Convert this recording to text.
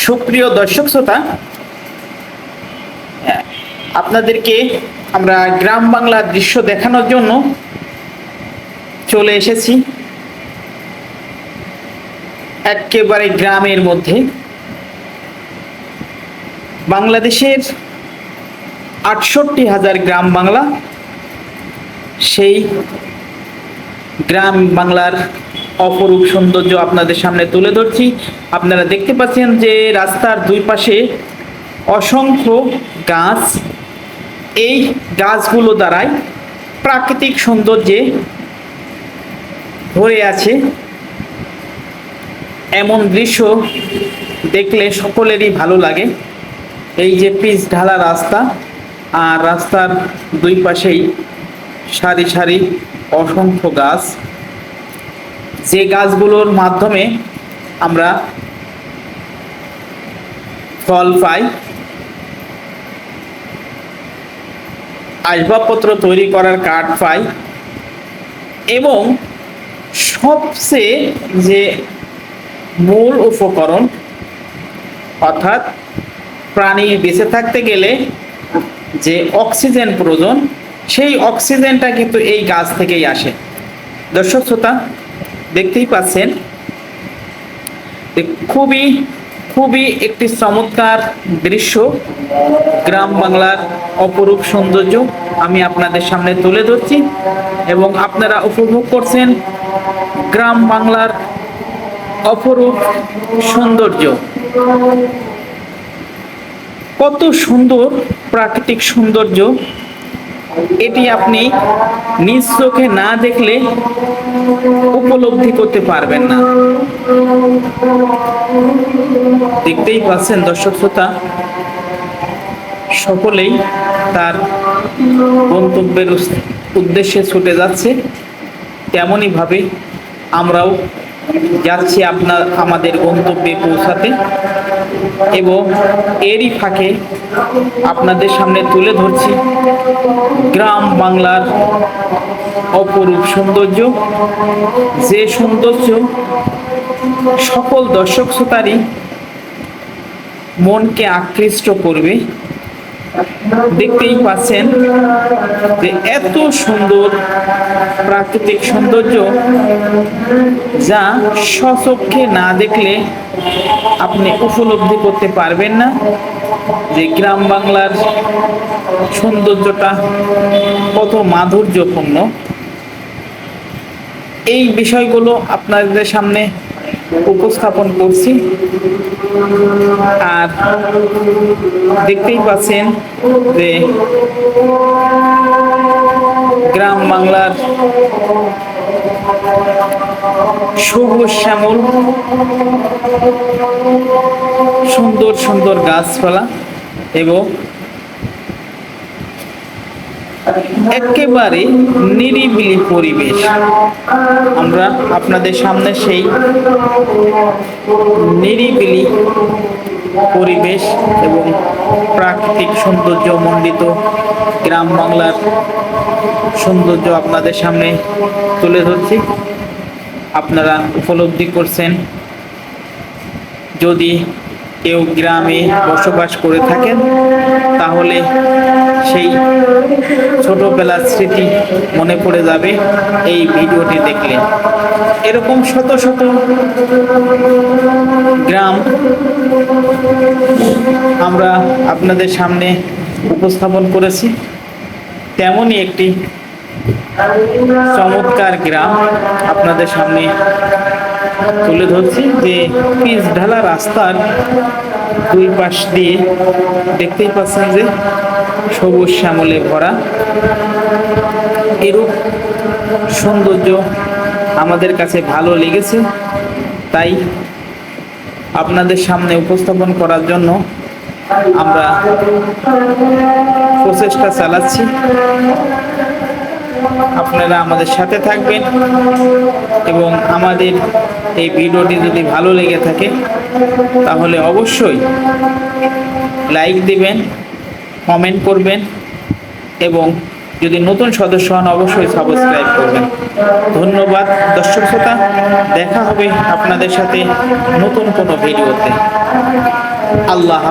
সুপ্রিয় দর্শক শ্রোতা, আপনাদেরকে আমরা গ্রাম বাংলার দৃশ্য দেখানোর জন্য চলে এসেছি। একেবারে গ্রামের মধ্যে। বাংলাদেশের আটষট্টি হাজার গ্রাম বাংলা, সেই গ্রাম বাংলার অপরূপ সৌন্দর্য আপনাদের সামনে তুলে ধরছি। আপনারা দেখতে পাচ্ছেন যে রাস্তার দুই পাশে অসংখ্য গাছ। এই গাছগুলো দ্বারাই প্রাকৃতিক সৌন্দর্যে ভরে আছে। এমন দৃশ্য দেখলে সকলেরই ভালো লাগে। এই যে পিচ ঢালা রাস্তা আর রাস্তার দুই পাশেই সারি সারি অসংখ্য গাছ। যে গাছগুলোর মাধ্যমে আমরা ফল পাই, আসবাবপত্র তৈরি করার কাঠ পাই, এবং সবচেয়ে যে মূল উপকরণ, অর্থাৎ প্রাণী বেঁচে থাকতে গেলে যে অক্সিজেন প্রয়োজন, সেই অক্সিজেনটা কিন্তু এই গাছ থেকেই আসে। দর্শক, শ্রোতা দেখতেই পাচ্ছেন খুবই খুবই একটি চমৎকার দৃশ্য গ্রাম বাংলার অপরূপ সৌন্দর্য আমি আপনাদের সামনে তুলে ধরছি এবং আপনারা উপভোগ করছেন গ্রাম বাংলার অপরূপ সৌন্দর্য। কত সুন্দর প্রাকৃতিক সৌন্দর্য এটি আপনি নিজ চোখে না দেখলে উপলব্ধি করতে পারবেন না। দেখতেই পাচ্ছেন দর্শক শ্রোতা, সকলেই তার গন্তব্যের উদ্দেশ্যে ছুটে যাচ্ছে তেমনই ভাবে আমরাও যাচ্ছি আপনার, আমাদের গন্তব্যে পৌঁছাতে। এবং এরই ফাঁকে আপনাদের সামনে তুলে ধরছি গ্রাম বাংলার অপরূপ সৌন্দর্য। যে সৌন্দর্য সকল দর্শক শ্রোতারই মনকে আকৃষ্ট করবে দেখতেই পাচ্ছেন যে এত সুন্দর প্রাকৃতিক সৌন্দর্য যা স্বচক্ষে না দেখলে আপনি উপলব্ধি করতে পারবেন না। যে গ্রাম বাংলার সৌন্দর্যটা কত মাধুর্যপূর্ণ। এই বিষয়গুলো আপনাদের সামনে উপস্থাপন করছি। আর দেখতেই পাচ্ছেন যে গ্রাম বাংলার সবুজ শ্যামল সুন্দর সুন্দর গাছপালা এবং একেবারে নিরিবিলি পরিবেশ। আমরা আপনাদের সামনে সেই নিরিবিলি পরিবেশ এবং প্রাকৃতিক সৌন্দর্য মণ্ডিত গ্রাম বাংলার সৌন্দর্য আপনাদের সামনে তুলে ধরছি। আপনারা উপলব্ধি করছেন। যদি কেউ গ্রামে বসবাস করে থাকেন, তাহলে সেই ছোটবেলার স্মৃতি মনে পড়ে যাবে এই ভিডিওটি দেখলে। এরকম শত শত গ্রাম আমরা আপনাদের সামনে উপস্থাপন করেছি। তেমনই একটি চমৎকার গ্রাম আপনাদের সামনে তুলে ধরছি যে পিচ ঢালা রাস্তার দুই পাশ দিয়ে দেখতেই পাচ্ছেন যে সবুজ শ্যামলে ভরা। এরূপ সৌন্দর্য আমাদের কাছে ভালো লেগেছে। তাই আপনাদের সামনে উপস্থাপন করার জন্য আমরা প্রচেষ্টা চালাচ্ছি। আপনারা আমাদের সাথে থাকবেন এবং আমাদের এই ভিডিওটি যদি ভালো লেগে থাকে, তাহলে অবশ্যই লাইক দিবেন, কমেন্ট করবেন এবং যদি নতুন সদস্য হন, অবশ্যই সাবস্ক্রাইব করবেন। ধন্যবাদ, দর্শক শ্রোতা। দেখা হবে আপনাদের সাথে নতুন কোনো ভিডিওতে। আল্লাহ